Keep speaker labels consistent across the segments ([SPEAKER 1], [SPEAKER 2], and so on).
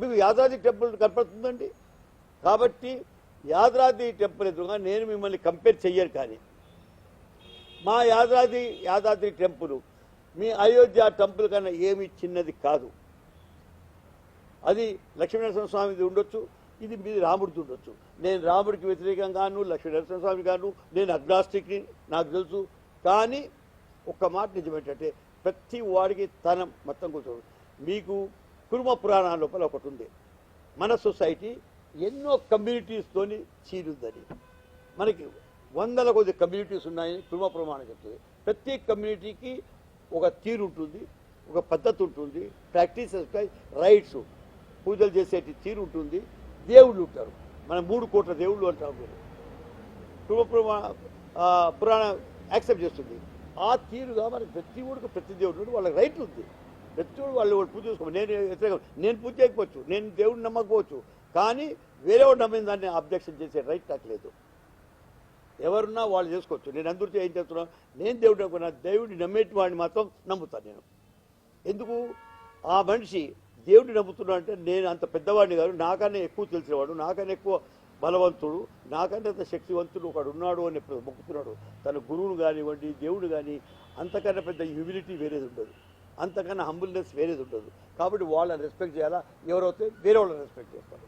[SPEAKER 1] మీకు యాదాద్రి టెంపుల్ కనపడుతుందండి? కాబట్టి యాదాద్రి టెంపుల్ ఎదురుగా నేను మిమ్మల్ని కంపేర్ చెయ్యరు కానీ మా యాదాద్రి యాదాద్రి టెంపుల్ మీ అయోధ్య టెంపుల్ కన్నా ఏమి చిన్నది కాదు. అది లక్ష్మీనరసింహ స్వామిది ఉండొచ్చు ఇది మీది రాముడిది ఉండొచ్చు. నేను రాముడికి వ్యతిరేకంగాను లక్ష్మీనరసింహ స్వామి గాను నేను అగ్నాస్టిక్ని నాకు తెలుసు. కానీ ఒక్క మాట నిజమేంటంటే ప్రతి వాడికి తన మొత్తం కూర్చోడు మీకు కురుమ పురాణాల లోపల ఒకటి ఉంది. మన సొసైటీ ఎన్నో కమ్యూనిటీస్తోని చీరుందని. మనకి వందల కొద్ది కమ్యూనిటీస్ ఉన్నాయని కుటుంబ ప్రమాణం చెప్తుంది. ప్రతి కమ్యూనిటీకి ఒక తీరు ఉంటుంది ఒక పద్ధతి ఉంటుంది ప్రాక్టీసెస్ రైట్స్ పూజలు చేసేటి తీరు ఉంటుంది దేవుళ్ళు ఉంటారు. మన మూడు కోట్ల దేవుళ్ళు అంటాం మీరు. కుటుంబ ప్రమాణ పురాణం యాక్సెప్ట్ చేస్తుంది. ఆ తీరుగా మనకి ప్రతి ఊరికి ప్రతి దేవుడు వాళ్ళకి రైట్ ఉంది. ప్రతి వాళ్ళు పూజ చేసుకో నేను వ్యతిరేకం. నేను పూజ చేయకపోవచ్చు. నేను దేవుడిని నమ్మకపోవచ్చు. కానీ వేరే వాడు నమ్మిన దాన్ని అబ్జెక్షన్ చేసే రైట్ నాకు లేదు. ఎవరున్నా వాళ్ళు చేసుకోవచ్చు. నేను అందరితో ఏం చేస్తున్నా నేను దేవుడు అనుకున్నా దేవుడిని నమ్మేటి వాడిని మాత్రం నమ్ముతాను నేను. ఎందుకు? ఆ మనిషి దేవుడిని నమ్ముతున్నా అంటే నేను అంత పెద్దవాడిని కాదు. నాకన్నా ఎక్కువ తెలిసినవాడు. నాకన్నా ఎక్కువ బలవంతుడు. నాకన్నా అంత శక్తివంతుడు ఒకడు ఉన్నాడు అని మొక్కుతున్నాడు. తన గురువును కానివ్వండి దేవుడు కానీ అంతకన్నా పెద్ద హ్యూమిలిటీ వేరేది ఉండదు. అంతకన్నా హంబుల్నెస్ వేరేది ఉండదు. కాబట్టి వాళ్ళని రెస్పెక్ట్ చేయాలా? ఎవరైతే వేరే వాళ్ళని రెస్పెక్ట్ చేస్తారు.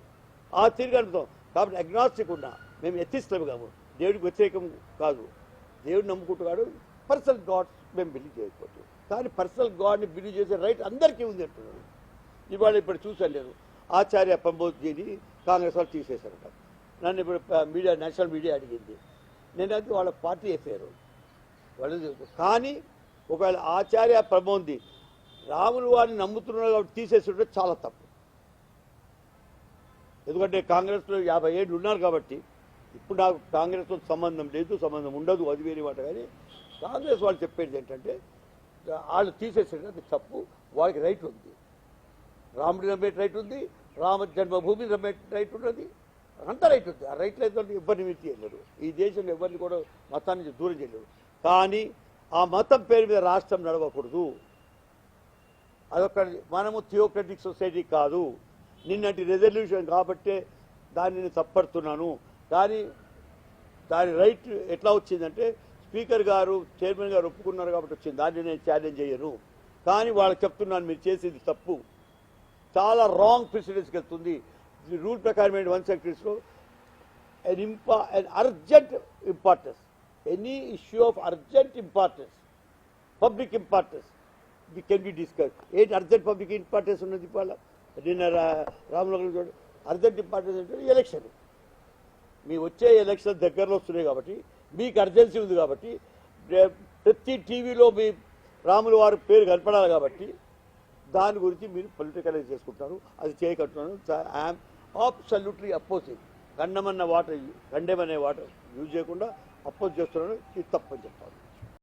[SPEAKER 1] ఆ తీరుగలుగుతాం కాబట్టి అగ్నాస్టిక్ ఉన్నా మేము ఎత్తిస్తాము కాము. దేవుడికి వ్యతిరేకం కాదు. దేవుడు నమ్ముకుంటున్నాడు. పర్సనల్ గాడ్స్ మేము బిలీవ్ చేయకపోవచ్చు కానీ పర్సనల్ గాడ్ని బిలీవ్ చేసే రైట్ అందరికీ ఉంది అంటున్నాడు. ఇవాళ ఇప్పుడు చూసాను నేను. ఆచార్య పంబోజీని కాంగ్రెస్ వాళ్ళు తీసేశారట. నన్ను ఇప్పుడు మీడియా నేషనల్ మీడియా అడిగింది. నేను అది వాళ్ళ పార్టీ ఎఫేరు వాళ్ళు కానీ ఒకవేళ ఆచార్య ప్రమోద్ది రాములు వారిని నమ్ముతున్నారు కాబట్టి తీసేస్తుంటే చాలా తప్పు. ఎందుకంటే కాంగ్రెస్లో యాభై ఏళ్ళు ఉన్నారు కాబట్టి ఇప్పుడు నాకు కాంగ్రెస్తో సంబంధం లేదు సంబంధం ఉండదు అది వేరే మాట. కానీ కాంగ్రెస్ వాళ్ళు చెప్పేది ఏంటంటే వాళ్ళు తీసేసేది అది తప్పు వాళ్ళకి రైట్ ఉంది. రాముడి నమ్మే రైట్ ఉంది రామ జన్మభూమి నమ్మే రైట్ ఉన్నది అంత రైట్ ఉంది. ఆ రైట్ అయితే ఎవరిని మించి చేయలేరు ఈ దేశంలో ఎవరిని కూడా మతాన్ని దూరం చేయలేరు. కానీ ఆ మతం పేరు మీద రాష్ట్రం నడవకూడదు. అదొక మనము థియోక్రటిక్ సొసైటీ కాదు. నిన్నటి రెజల్యూషన్ కాబట్టే దానిని తప్పడుతున్నాను కానీ దాని రైట్ ఎట్లా వచ్చిందంటే స్పీకర్ గారు చైర్మన్ గారు ఒప్పుకున్నారు కాబట్టి వచ్చింది. దాన్ని నేను ఛాలెంజ్ చేయను. కానీ వాళ్ళకి చెప్తున్నాను మీరు చేసేది తప్పు. చాలా రాంగ్ ప్రెసిడెన్స్కి వెళ్తుంది రూల్ ప్రకారం ఏంటి? వన్ సెక్రటరీస్లో an impa an urgent importance. Any issue of urgent importance public importance we can be discussed. ఏంటి అర్జెంట్ పబ్లిక్ ఇంపార్టెన్స్ ఉన్నది ఇవాళ. నిన్న రా- రామనగర్ చూడు అర్జెంట్ ఇంపార్టెన్స్ అంటే ఎలక్షన్ మీ వచ్చే ఎలక్షన్ దగ్గరలో వస్తున్నాయి కాబట్టి మీకు అర్జెన్సీ ఉంది కాబట్టి ప్రతి టీవీలో మీ రాముల వారి పేరు కనపడాలి కాబట్టి దాని గురించి మీరు పొలిటికలైజ్ చేసుకుంటారు. అది చేయకంటున్నాను ఐఎమ్ అబ్సల్యూట్లీ అపోజింగ్ గండమన్న వాటర్ గండెమనే వాటర్ యూజ్ చేయకుండా అపోజ్ చేస్తున్నాను. ఇది తప్పని చెప్తాను.